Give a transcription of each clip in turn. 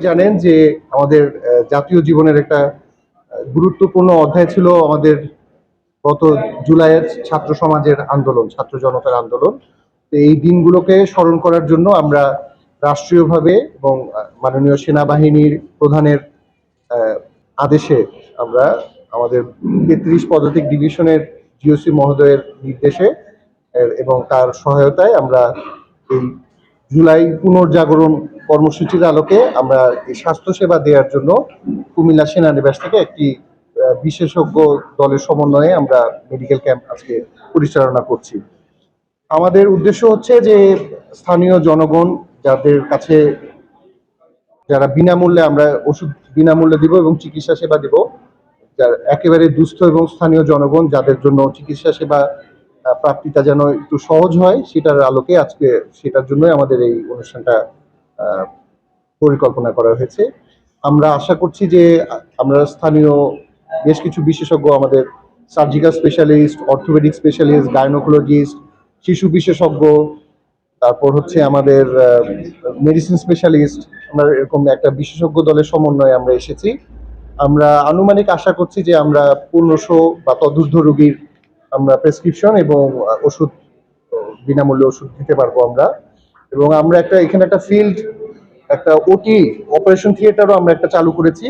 জানেন যে আমাদের জাতীয় জীবনের একটা গুরুত্বপূর্ণ অধ্যায় ছিল আমাদের গত জুলাইয়ের ছাত্র সমাজের আন্দোলন, ছাত্র জনতার আন্দোলন। তো এই দিনগুলোকে স্মরণ করার জন্য আমরা রাষ্ট্রীয়ভাবে এবং মাননীয় সেনাবাহিনীর প্রধানের আদেশে আমরা আমাদের তেত্রিশ পদাতিক ডিভিশনের জিওসি মহোদয়ের নির্দেশে এবং তার সহায়তায় আমরা এই জুলাই পুনর্জাগরণ কর্মসূচির আলোকে আমরা এই স্বাস্থ্যসেবা দেওয়ার জন্য কুমিল্লা সেনানিবাস থেকে একটি বিশেষজ্ঞ দলের সমন্বয়ে আমরা মেডিকেল ক্যাম্প আজকে পরিচালনা করছি। আমাদের উদ্দেশ্য হচ্ছে যে স্থানীয় জনগণ যাদের কাছে যারা বিনামূল্যে আমরা ওষুধ বিনামূল্যে দিব এবং চিকিৎসা সেবা দিব, যার একেবারে দুস্থ এবং স্থানীয় জনগণ যাদের জন্য চিকিৎসা সেবা প্রাপ্তিটা যেন একটু সহজ হয়, সেটার আলোকে আজকে সেটার জন্যই আমাদের এই অনুষ্ঠানটা পরিকল্পনা করা হয়েছে। আমরা আশা করছি যে, আমরা স্থানীয় বেশ কিছু বিশেষজ্ঞ, আমাদের surgical specialist, orthopaedic specialist, gynaecologist, শিশু বিশেষজ্ঞ, তারপর হচ্ছে আমাদের মেডিসিন স্পেশালিস্ট, আমরা এরকম একটা বিশেষজ্ঞ দলের সমন্বয়ে আমরা এসেছি। আমরা আনুমানিক আশা করছি যে আমরা পনেরোশো বা তদূর্ধ্ব রোগীর আমরা প্রেসক্রিপশন এবং ওষুধ, বিনামূল্যে ওষুধ দিতে পারব আমরা। এবং আমরা একটা, এখানে একটা ফিল্ড একটা ওটি অপারেশন থিয়েটারও আমরা একটা চালু করেছি।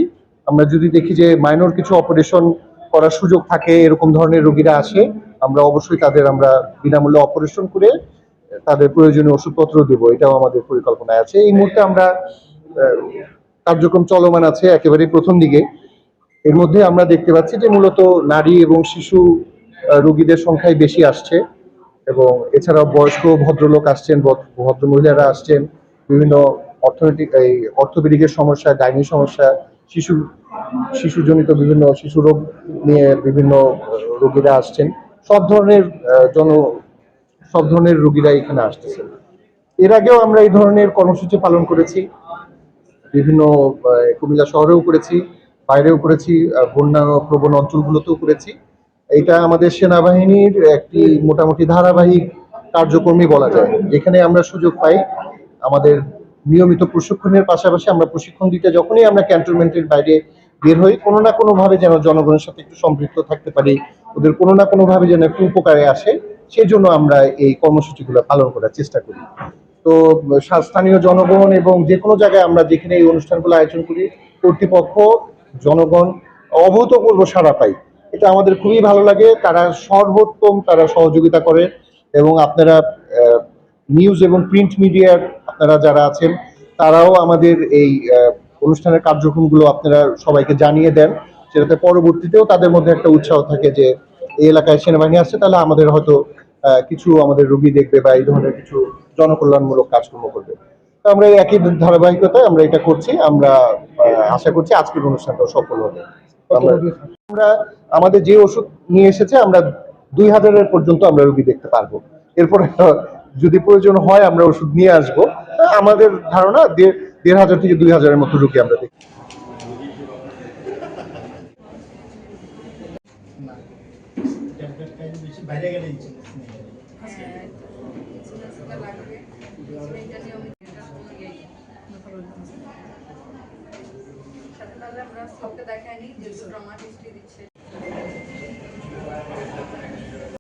আমরা যদি দেখি যে মাইনর কিছু অপারেশন করার সুযোগ থাকে, এরকম ধরনের রোগীরা আসে, আমরা অবশ্যই তাদের আমরা বিনামূল্যে অপারেশন করে তাদের প্রয়োজনীয় ওষুধপত্র দেব। এটাও আমাদের পরিকল্পনায় আছে। এই মুহূর্তে আমরা কার্যক্রম চলমান আছে একেবারে প্রথম দিকে। এর মধ্যে আমরা দেখতে পাচ্ছি যে মূলত নারী এবং শিশু রোগীদের সংখ্যাই বেশি আসছে। এবং এছাড়াও বয়স্ক ভদ্রলোক আসছেন ভদ্র- মহিলারা আসছেন, বিভিন্ন অর্থনৈতিক, এই অর্থোপেডিকের সমস্যা গাইনি সমস্যা, শিশু, শিশুজনিত বিভিন্ন শিশু রোগ নিয়ে বিভিন্ন রোগীরা আসছেন। সব ধরনের জন, সব ধরনের রোগীরা এখানে আসতেছেন। এর আগেও আমরা এই ধরনের কর্মসূচি পালন করেছি। বিভিন্ন কুমিল্লা শহরেও করেছি, বাইরেও করেছি বন্যা প্রবণ অঞ্চলগুলোতেও করেছি। এটা আমাদের সেনাবাহিনীর একটি মোটামুটি ধারাবাহিক কার্যক্রমই বলা যায়। যেখানে আমরা সুযোগ পাই আমাদের নিয়মিত প্রশিক্ষণের পাশাপাশি আমরা প্রশিক্ষণ দিতে যখনই আমরা ক্যান্টনমেন্টের বাইরে বের হই, কোনো না কোনোভাবে যেন জনগণের সাথে একটু সম্পৃক্ত থাকতে পারি, ওদের কোনো না কোনোভাবে যেন একটু উপকারে আসে, সেই জন্য আমরা এই কর্মসূচিগুলো পালন করার চেষ্টা করি। তো, স্থানীয় জনগণ এবং যে কোনো জায়গায় আমরা যেখানে এই অনুষ্ঠানগুলো আয়োজন করি, কর্তৃপক্ষ, জনগণ, অভূতপূর্ব সারা পাই। এটা আমাদের খুবই ভালো লাগে। তারা সর্বোত্তম তারা সহযোগিতা করে এবং আপনারা নিউজ এবং প্রিন্ট মিডিয়ার আপনারা যারা আছেন, তারাও আমাদের এই অনুষ্ঠানের কার্যক্রমগুলো আপনারা সবাইকে জানিয়ে দেন। সেটাতে পরবর্তীতেও তাদের মধ্যে একটা উৎসাহ থাকে যে, এই এলাকায় সেনাবাহিনী আসছে, তাহলে আমাদের হয়তো কিছু আমাদের রুগী দেখবে বা এই ধরনের কিছু জনকল্যাণমূলক কাজকর্ম করবে। তো আমরা একই ধারাবাহিকতায় আমরা এটা করছি, আমরা আশা করছি আজকের অনুষ্ঠানটাও সফল হবে। আমরা আমাদের যে ওষুধ নিয়ে এসেছে আমরা দুই হাজারের পর্যন্ত আমরা রোগী দেখতে পারব। এরপরে যদি প্রয়োজন হয় আমরা ওষুধ নিয়ে আসব। আমাদের ধারণা দেড় দেড় হাজার থেকে দুই হাজারের মতো রুগী আমরা দেখি। বাইরে সাথে তাহলে আমরা সবকে দেখাইনি যেহেতু ড্রামা হিস্ট্রি দিচ্ছে।